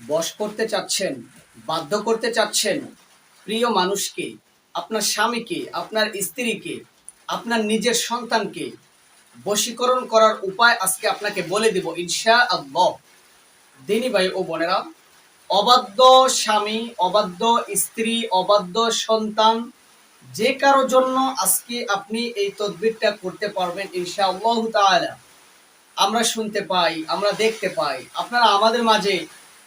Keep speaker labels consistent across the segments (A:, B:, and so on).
A: বশ করতে চাচ্ছেন, বাধ্য করতে চাচ্ছেন প্রিয় মানুষকে, আপনার স্বামীকে, আপনার স্ত্রীকে, আপনার নিজের সন্তানকে বশীকরণ করার উপায় আজকে আপনাকে বলে দিব ইনশা আল্লাহ দিনী ভাই ও বোনেরা, অবাধ্য স্বামী, অবাধ্য স্ত্রী, অবাধ্য সন্তান, যে কারোর জন্য আজকে আপনি এই তদবিরটা করতে পারবেন ইনশা আল্লাহ আমরা শুনতে পাই, আমরা দেখতে পাই, আপনারা আমাদের মাঝে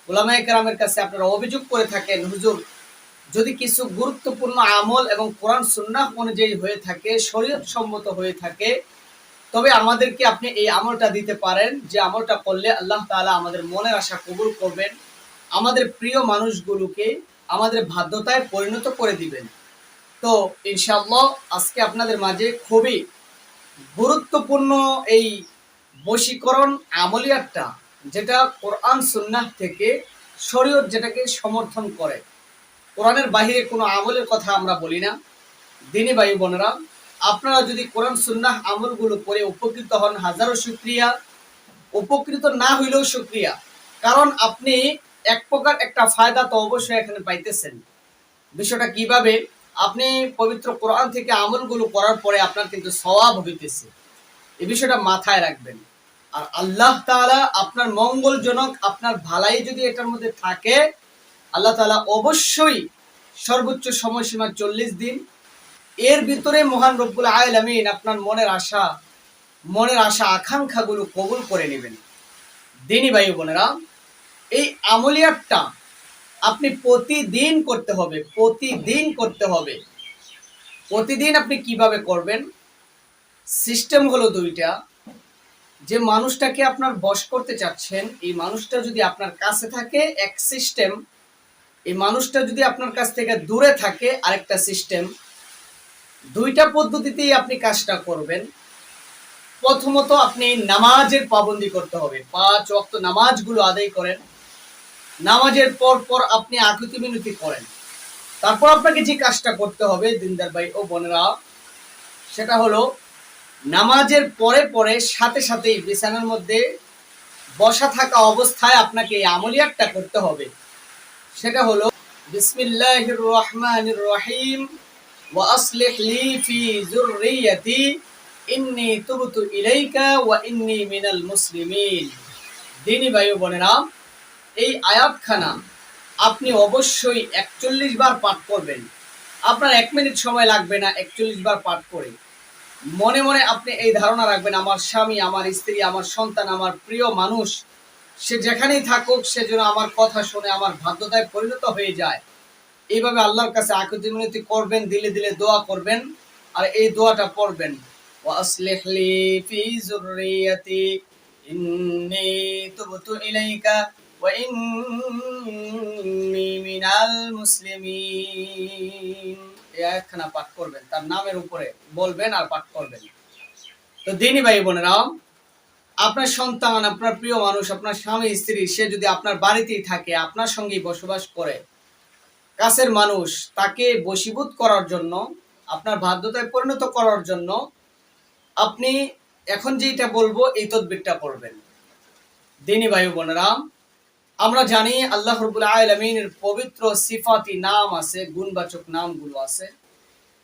A: ওলামা একরামের কাছে আপনারা অভিযোগ করে থাকেন, হুজুর, যদি কিছু গুরুত্বপূর্ণ আমল এবং কোরআন, সুন্নাহ অনুযায়ী হয়ে থাকে শরীয়ত সম্মত হয়ে থাকে, তবে আমাদেরকে আপনি এই আমলটা দিতে পারেন। যে আমলটা করলে আল্লাহ তাআলা আমাদের মনের আশা কবুল করবেন, আমাদের প্রিয় মানুষগুলোকে আমাদের বাধ্যতায় পরিণত করে দিবেন। তো ইনশাআল্লাহ আজকে আপনাদের মাঝে খুবই গুরুত্বপূর্ণ এই বশীকরণ আমলিয়াতটা যেটা কোরআন, সুন্নাহ থেকে শরীয়ত যেটাকে সমর্থন করে। কোরআনের বাহিরে কোনো আমলের কথা আমরা বলি না। দিনী ভাই বোনেরা, আপনারা যদি কোরআন, সুন্নাহ আমলগুলো করে উপকৃত হন, হাজারো শুক্রিয়া। উপকৃত না হইলেও শুক্রিয়া। কারণ আপনি এক প্রকার একটা ফায়দা তো অবশ্যই এখানে পাইতেছেন। বিষয়টা কীভাবে? আপনি পবিত্র কোরআন থেকে আমলগুলো করার পরে আপনার কিন্তু সওয়াব হইতেছে। এই বিষয়টা মাথায় রাখবেন। আর আল্লাহ তাআলা আপনার মঙ্গলজনক, আপনার ভালাই যদি এটার মধ্যে থাকে, আল্লাহ তাআলা অবশ্যই সর্বোচ্চ সময়সীমা চল্লিশ দিন। এর ভিতরে মহান রব্বুল আলামিন আপনার মনের আশা মনের আশা আকাঙ্ক্ষাগুলো কবুল করে নেবেন। দিনী ভাই বোনেরা, এই আমলিয়াতটা আপনি প্রতিদিন করতে হবে, প্রতিদিন করতে হবে। প্রতিদিন আপনি কীভাবে করবেন? সিস্টেম হলো দুইটা। যে মানুষটাকে আপনার বশ করতে চাচ্ছেন, এই মানুষটা যদি আপনার কাছে থাকে, এক সিস্টেম এই মানুষটা যদি আপনার কাছ থেকে দূরে থাকে, আরেকটা সিস্টেম দুইটা পদ্ধতিতেই আপনি কাজটা করবেন। প্রথমত আপনি নামাজের পাবন্দি করতে হবে। পাঁচ ওয়াক্ত নামাজগুলো আদায় করেন। নামাজের পর পর আপনি আকুতি মিনতি করেন। তারপর আপনাকে যে কাজটা করতে হবে দিনদার ভাই ও বোনেরা, সেটা হলো নামাজের পরে পরে সাথে সাথেই বিছানার মধ্যে বসা থাকা অবস্থায় আপনাকে এই আমলিয়াতটা করতে হবে। সেটা হলো, বিসমিল্লাহির রহমানির রহিম এই আপনি অবশ্যই একচল্লিশ বার পাঠ করবেন। আপনার এক মিনিট সময় লাগবে না একচল্লিশ বার পাঠ করে। মনে মনে আপনি এই ধারণা রাখবেন আমার স্বামী আমার স্ত্রী আমার সন্তান আমার প্রিয় মানুষ সে যেখানেই থাকুক সে যেন আমার কথা শুনে আমার বাধ্যতায় পরিণত হয়ে যায় এইভাবে আল্লাহর কাছে আকুতি মিনতি করবেন দিলে দিলে দোয়া করবেন আর এই দোয়াটা পড়বেন وأصلح لي في ذريتي إني تبت إليك وإني من المسلمين এই আয়াতখানা পাঠ করবেন, তার নামের উপরে বলবেন আর পাঠ করবেন। তো দিনী ভাই বোনেরা, আপনার সন্তান, আপনার প্রিয় মানুষ, আপনার স্বামী, স্ত্রী, সে যদি আপনার বাড়িতেই থাকে, আপনার সঙ্গেই বসবাস করে, কাছের মানুষ, তাকে বশীভূত করার জন্য, আপনার বাধ্যতায় পরিণত করার জন্য, আপনি এখন যেটা বলব, এই তদবিরটা পড়বেন। দিনী ভাই বোনেরা আমরা জানি আল্লাহ রবুল আলমিনের পবিত্র সিফাতি নাম আছে, গুণবাচক নামগুলো আছে।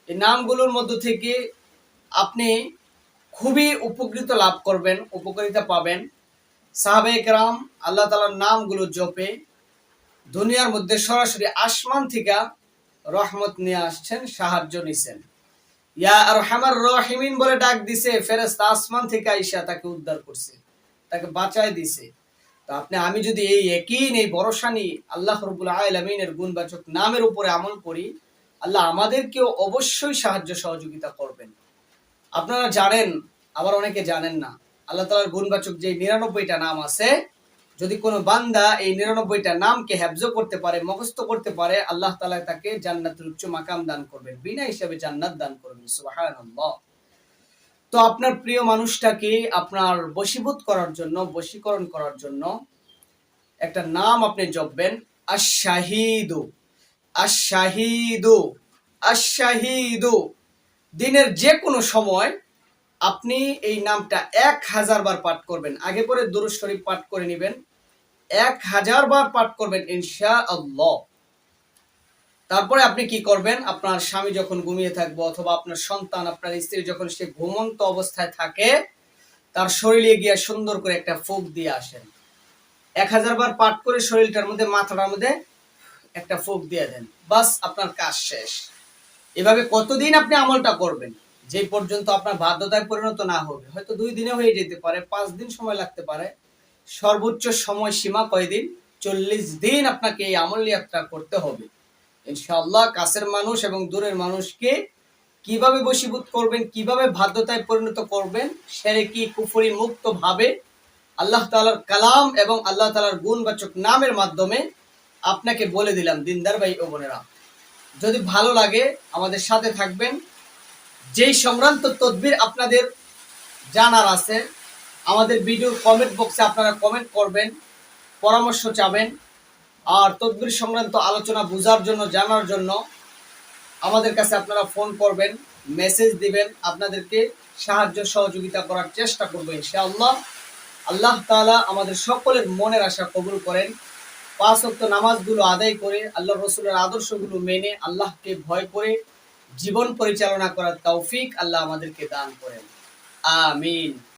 A: এই নামগুলোর মধ্য থেকে আপনি খুবই উপকৃত লাভ করবেন, উপকারিতা পাবেন। সাহাবে রাম আল্লাহ তালার নামগুলো জপে দুনিয়ার মধ্যে সরাসরি আসমান থেকে রহমত নিয়ে আসছেন, সাহায্য নিছেন। ইয়া আর হামার রহিমিন বলে ডাক দিছে ফেরেস্তা আসমান থেকে আইসা তাকে উদ্ধার করছে, তাকে বাঁচায় দিছে। তো আপনি, আমি যদি এই একই এই ভরসা নিয়ে আল্লাহ রবুল আলমিনের গুণবাচক নামের উপরে আমল করি, আল্লাহ আমাদেরকেও অবশ্যই সাহায্য সহযোগিতা করবেন। আপনারা জানেন, আবার অনেকে জানেন না, আল্লাহ তালার গুণবাচক যে নিরানব্বইটা নাম আছে, যদি কোনো বান্দা এই নিরানব্বইটা নামকে হ্যাবজ করতে পারে, মুখস্থ করতে পারে, আল্লাহ তালা তাকে জান্নাতের উচ্চ মাকাম দান করবেন, বিনা হিসাবে জান্নাত দান করবেন, সুবহানাল্লাহ। তো আপনার প্রিয় মানুষটাকে আপনার বশীভূত করার জন্য, বশীকরণ করার জন্য একটা নাম আপনি জপবেন, আশাহিদু। আশাহিদু আশাহিদু। দিনের যে কোনো সময় আপনি এই নামটা এক হাজার বার পাঠ করবেন। আগে পরে দুরুজ শরীফ পাঠ করে নেবেন। এক হাজার বার পাঠ করবেন ইনশা আল্লাহ তারপরে আপনি কি করবেন? আপনার স্বামী যখন ঘুমিয়ে থাকবে অথবা আপনার সন্তান, আপনার স্ত্রী যখন সে ঘুমন্ত অবস্থায় থাকে, তার শরীরে গিয়ে সুন্দর করে একটা ফুক দিয়ে আসেন। এক হাজার বার পাঠ করে শরীরটার মধ্যে, মাথাটার মধ্যে একটা ফুক দিয়ে দেন। বাস, আপনার কাজ শেষ। এভাবে কতদিন আপনি আমলটা করবেন? যে পর্যন্ত আপনার বাধ্যতায় পরিণত না হবে। হয়তো দুই দিনে হয়ে যেতে পারে, পাঁচ দিন সময় লাগতে পারে। সর্বোচ্চ সময় সীমা কয়দিন? চল্লিশ দিন আপনাকে এই আমল যাত্রা করতে হবে। ইনশাআল্লাহ কাছের মানুষ এবং দূরের মানুষকে কীভাবে বশীভূত করবেন, কীভাবে বাধ্যতায় পরিণত করবেন, সেরে কি কুফরি মুক্ত ভাবে আল্লাহ তালার কালাম এবং আল্লাহ তালার গুণবাচক নামের মাধ্যমে আপনাকে বলে দিলাম, দিনদার ভাই ও বোনেরা। যদি ভালো লাগে আমাদের সাথে থাকবেন। যেই সংক্রান্ত তদবির আপনাদের জানার আছে, আমাদের ভিডিওর কমেন্ট বক্সে আপনারা কমেন্ট করবেন, পরামর্শ চাবেন। আর তদবির সংক্রান্ত আলোচনা বোঝার জন্য, জানার জন্য আমাদের কাছে আপনারা ফোন করবেন মেসেজ দিবেন, আপনাদেরকে সাহায্য, সহযোগিতা করার চেষ্টা করব ইনশাআল্লাহ। আল্লাহ তাআলা আমাদের সকলের মনের আশা কবুল করেন। পাঁচ নামাজগুলো আদায় করে, আল্লাহ রসুলের আদর্শগুলো মেনে আল্লাহকে ভয় করে জীবন পরিচালনা করার তৌফিক আল্লাহ আমাদেরকে দান করেন। আমিন।